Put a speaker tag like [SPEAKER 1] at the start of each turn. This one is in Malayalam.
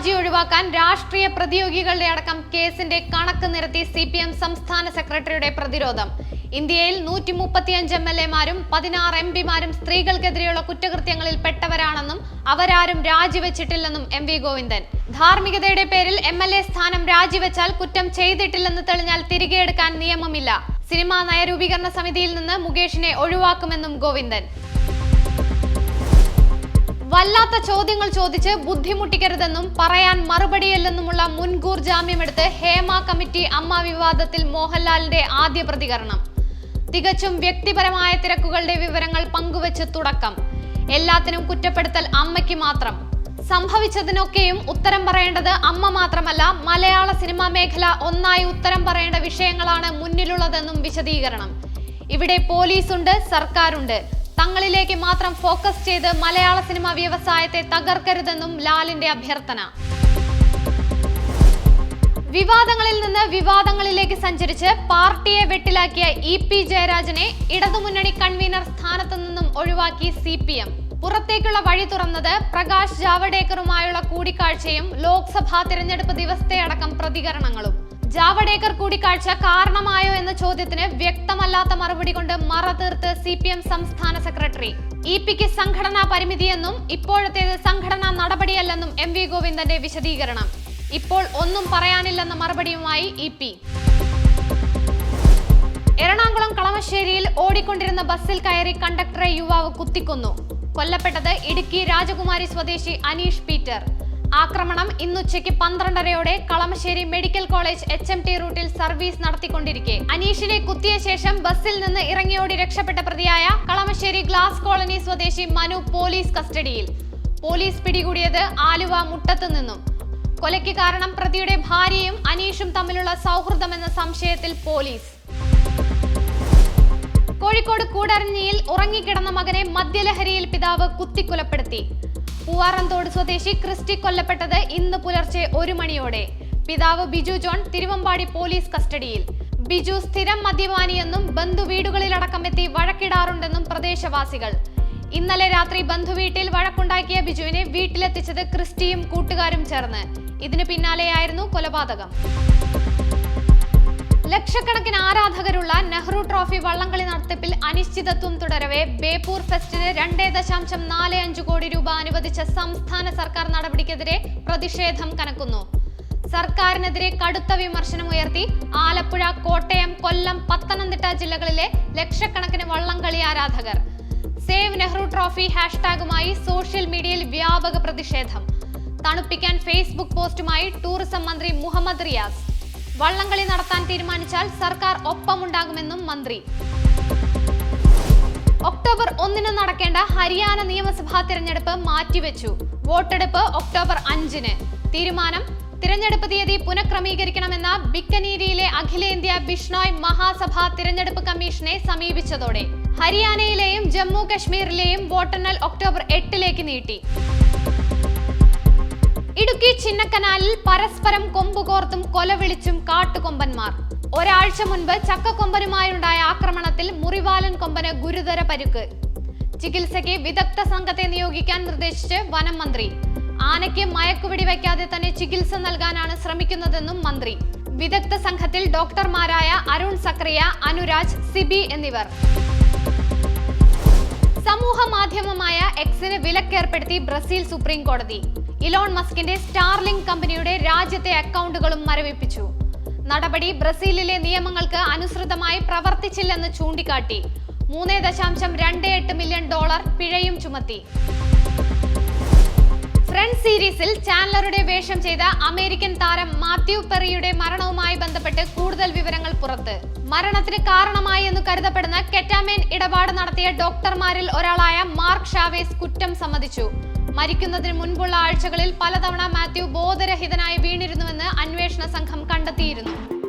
[SPEAKER 1] രാജി ഒഴിവാക്കാൻ രാഷ്ട്രീയ പ്രതിയോഗികളുടെ അടക്കം കേസിന്റെ കണക്ക് നിരത്തി സി പി എം സംസ്ഥാന സെക്രട്ടറിയുടെ പ്രതിരോധം. ഇന്ത്യയിൽ നൂറ്റി മുപ്പത്തിയഞ്ച് എം എൽ എമാരും പതിനാറ് എം പിമാരും സ്ത്രീകൾക്കെതിരെയുള്ള കുറ്റകൃത്യങ്ങളിൽ പെട്ടവരാണെന്നും അവരാരും രാജിവെച്ചിട്ടില്ലെന്നും എം വി ഗോവിന്ദൻ. ധാർമ്മികതയുടെ പേരിൽ എം എൽ എ സ്ഥാനം രാജിവെച്ചാൽ കുറ്റം ചെയ്തിട്ടില്ലെന്ന് തെളിഞ്ഞാൽ തിരികെ എടുക്കാൻ നിയമമില്ല. സിനിമാ നയരൂപീകരണ സമിതിയിൽ നിന്ന് മുകേഷിനെ ഒഴിവാക്കുമെന്നും ഗോവിന്ദൻ. വല്ലാത്ത ചോദ്യങ്ങൾ ചോദിച്ച് ബുദ്ധിമുട്ടിക്കരുതെന്നും പറയാൻ മറുപടിയല്ലെന്നുമുള്ള മുൻകൂർ ജാമ്യമെടുത്ത് ഹേമ കമ്മിറ്റി അമ്മ വിവാദത്തിൽ മോഹൻലാലിന്റെ ആദ്യ പ്രതികരണം. തികച്ചും വ്യക്തിപരമായ തിരക്കുകളുടെ വിവരങ്ങൾ പങ്കുവച്ച് തുടക്കം. എല്ലാത്തിനും കുറ്റപ്പെടുത്തൽ അമ്മയ്ക്ക് മാത്രം. സംഭവിച്ചതിനൊക്കെയും ഉത്തരം പറയേണ്ടത് അമ്മ മാത്രമല്ല മലയാള സിനിമാ മേഖല ഒന്നായി ഉത്തരം പറയേണ്ട വിഷയങ്ങളാണ് മുന്നിലുള്ളതെന്നും വിശദീകരണം. ഇവിടെ പോലീസുണ്ട് സർക്കാരുണ്ട്. തങ്ങളിലേക്ക് മാത്രം ഫോക്കസ് ചെയ്ത് മലയാള സിനിമ വ്യവസായത്തെ തകർക്കരുതെന്നും ലാലിന്റെ അഭ്യർത്ഥന. വിവാദങ്ങളിൽ നിന്ന് വിവാദങ്ങളിലേക്ക് സഞ്ചരിച്ച് പാർട്ടിയെ വെട്ടിലാക്കിയ ഇ പി ജയരാജനെ ഇടതുമുന്നണി കൺവീനർ സ്ഥാനത്തു നിന്നും ഒഴിവാക്കി സി പി എം. പുറത്തേക്കുള്ള വഴി തുറന്നത് പ്രകാശ് ജാവഡേക്കറുമായുള്ള കൂടിക്കാഴ്ചയും ലോക്സഭാ തിരഞ്ഞെടുപ്പ് ദിവസത്തെ അടക്കം പ്രതികരണങ്ങളും. ജാവഡേക്കർ കൂടിക്കാഴ്ച കാരണമായോ എന്ന ചോദ്യത്തിന് വ്യക്തമല്ലാത്ത മറുപടി കൊണ്ട് മറ തീർത്ത് സി പി എം സംസ്ഥാന സെക്രട്ടറി. ഇ പിക്ക് സംഘടനാ പരിമിതിയെന്നും ഇപ്പോഴത്തേത് സംഘടനാ നടപടിയല്ലെന്നും എം വി ഗോവിന്ദന്റെ വിശദീകരണം. ഇപ്പോൾ ഒന്നും പറയാനില്ലെന്ന മറുപടിയുമായി ഇ പി. എറണാകുളം കളമശ്ശേരിയിൽ ഓടിക്കൊണ്ടിരുന്ന ബസ്സിൽ കയറി കണ്ടക്ടറെ യുവാവ് കുത്തിക്കൊന്നു. കൊല്ലപ്പെട്ടത് ഇടുക്കി രാജകുമാരി സ്വദേശി അനീഷ് പീറ്റർ. ആക്രമണം ഇന്നുച്ചയ്ക്ക് പന്ത്രണ്ടരയോടെ Kalamassery medical college H M T റൂട്ടിൽ സർവീസ് നടത്തിക്കൊണ്ടിരിക്കെ. അനീഷിനെ കുത്തിയ ശേഷം ബസ്സിൽ നിന്ന് ഇറങ്ങിയോടി രക്ഷപ്പെട്ട പ്രതിയായ കളമശ്ശേരി ഗ്ലാസ് കോളനി സ്വദേശി മനു പോലീസ് കസ്റ്റഡിയിൽ. പോലീസ് പിടികൂടിയത് ആലുവ മുട്ടത്തു നിന്നും. കൊലയ്ക്ക് കാരണം പ്രതിയുടെ ഭാര്യയും അനീഷും തമ്മിലുള്ള സൗഹൃദമെന്ന സംശയത്തിൽ പോലീസ്. കോഴിക്കോട് കൂടരഞ്ഞിയിൽ ഉറങ്ങിക്കിടന്ന മകനെ മദ്യലഹരിയിൽ പിതാവ് കുത്തിക്കൊലപ്പെടുത്തി. പൂവാറന്തോട് സ്വദേശി ക്രിസ്റ്റി കൊല്ലപ്പെട്ടത് ഇന്ന് പുലർച്ചെ ഒരു മണിയോടെ. പിതാവ് ബിജു ജോൺ തിരുവമ്പാടി പോലീസ് കസ്റ്റഡിയിൽ. ബിജു സ്ഥിരം മദ്യപാനിയെന്നും ബന്ധു വീടുകളിലടക്കം എത്തി വഴക്കിടാറുണ്ടെന്നും പ്രദേശവാസികൾ. ഇന്നലെ രാത്രി ബന്ധുവീട്ടിൽ വഴക്കുണ്ടാക്കിയ ബിജുവിനെ വീട്ടിലെത്തിച്ചത് ക്രിസ്റ്റിയും കൂട്ടുകാരും ചേർന്ന്. ഇതിനു പിന്നാലെയായിരുന്നു കൊലപാതകം. ലക്ഷക്കണക്കിന് ആരാധകരുള്ള നെഹ്റു ട്രോഫി വള്ളംകളി നടത്തിപ്പിൽ അനിശ്ചിതത്വം തുടരവെ. ബേപ്പൂർ ഫെസ്റ്റിന് രണ്ടേ ദശാംശം നാല് അഞ്ച് കോടി രൂപ അനുവദിച്ച സംസ്ഥാന സർക്കാർ നടപടിക്കെതിരെ പ്രതിഷേധം കനക്കുന്നു. സർക്കാരിനെതിരെ കടുത്ത വിമർശനം ഉയർത്തി. ആലപ്പുഴ കോട്ടയം കൊല്ലം പത്തനംതിട്ട ജില്ലകളിലെ ലക്ഷക്കണക്കിന് വള്ളംകളി ആരാധകർ. സേവ് നെഹ്റു ട്രോഫി ഹാഷ്ടാഗുമായി സോഷ്യൽ മീഡിയയിൽ വ്യാപക പ്രതിഷേധം. തണുപ്പിക്കാൻ ഫേസ്ബുക്ക് പോസ്റ്റുമായി ടൂറിസം മന്ത്രി മുഹമ്മദ് റിയാസ്. വള്ളംകളി നടത്താൻ തീരുമാനിച്ചാൽ സർക്കാർ ഒപ്പമുണ്ടാകുമെന്നും മന്ത്രി. ഒക്ടോബർ ഒന്നിന് നടക്കേണ്ട ഹരിയാന നിയമസഭാ തിരഞ്ഞെടുപ്പ് മാറ്റിവെച്ചു. വോട്ടെടുപ്പ് ഒക്ടോബർ അഞ്ചിന്. തീരുമാനം തിരഞ്ഞെടുപ്പ് തീയതി പുനഃക്രമീകരിക്കണമെന്ന ബിക്കനീരിയിലെ അഖിലേന്ത്യാ ബിഷ്ണോയ് മഹാസഭ തിരഞ്ഞെടുപ്പ് കമ്മീഷനെ സമീപിച്ചതോടെ ഹരിയാനയിലെയും ജമ്മു കശ്മീരിലെയും വോട്ടെണ്ണൽ ഒക്ടോബർ എട്ടിലേക്ക് നീട്ടി. ഇടുക്കി ചിന്നക്കനാലിൽ പരസ്പരം കൊമ്പുകോർത്തും കൊലവിളിച്ചും കാട്ടുകൊമ്പന്മാർ. ഒരാഴ്ച മുൻപ് ചക്കക്കൊമ്പനുമായുണ്ടായ ആക്രമണത്തിൽ മുറിവാലൻ കൊമ്പന് ഗുരുതര പരുക്ക്. ചികിത്സയ്ക്ക് വിദഗ്ധ സംഘത്തെ നിയോഗിക്കാൻ നിർദ്ദേശിച്ച് വനം മന്ത്രി. ആനയ്ക്ക് മയക്കുപിടി വയ്ക്കാതെ തന്നെ ചികിത്സ നൽകാനാണ് ശ്രമിക്കുന്നതെന്നും മന്ത്രി. വിദഗ്ധ സംഘത്തിൽ ഡോക്ടർമാരായ അരുൺ സക്രിയ അനുരാജ് സിബി എന്നിവർ. സമൂഹ മാധ്യമമായ എക്സിന് വിലക്കേർപ്പെടുത്തി ബ്രസീൽ സുപ്രീം കോടതി ഇലോൺ മസ്കിന്റെ സ്റ്റാർലിങ്ക് കമ്പനിയുടെ രാജ്യത്തെ അക്കൗണ്ടുകളും മരവിപ്പിച്ചു. നടപടി ബ്രസീലിലെ നിയമങ്ങൾക്ക് അനുസൃതമായി പ്രവർത്തിച്ചില്ലെന്ന് ചൂണ്ടിക്കാട്ടി. മൂന്ന് ദശാംശം രണ്ട് എട്ട് മില്യൺ ഡോളർ പിഴയും ചുമത്തി. ഫ്രണ്ട് സീരീസിൽ ചാനലറുടെ വേഷം ചെയ്ത അമേരിക്കൻ താരം മാത്യു പെറിയുടെ മരണവുമായി ബന്ധപ്പെട്ട് കൂടുതൽ വിവരങ്ങൾ പുറത്ത്. മരണത്തിന് കാരണമായി എന്ന് കരുതപ്പെടുന്ന കെറ്റാമേൻ ഇടപാട് നടത്തിയ ഡോക്ടർമാരിൽ ഒരാളായ മാർക്ക് ഷാവേസ് കുറ്റം സമ്മതിച്ചു. മരിക്കുന്നതിന് മുൻപുള്ള ആഴ്ചകളിൽ പലതവണ മാത്യു ബോധരഹിതനായി വീണിരുന്നുവെന്ന് അന്വേഷണ സംഘം കണ്ടെത്തിയിരുന്നു.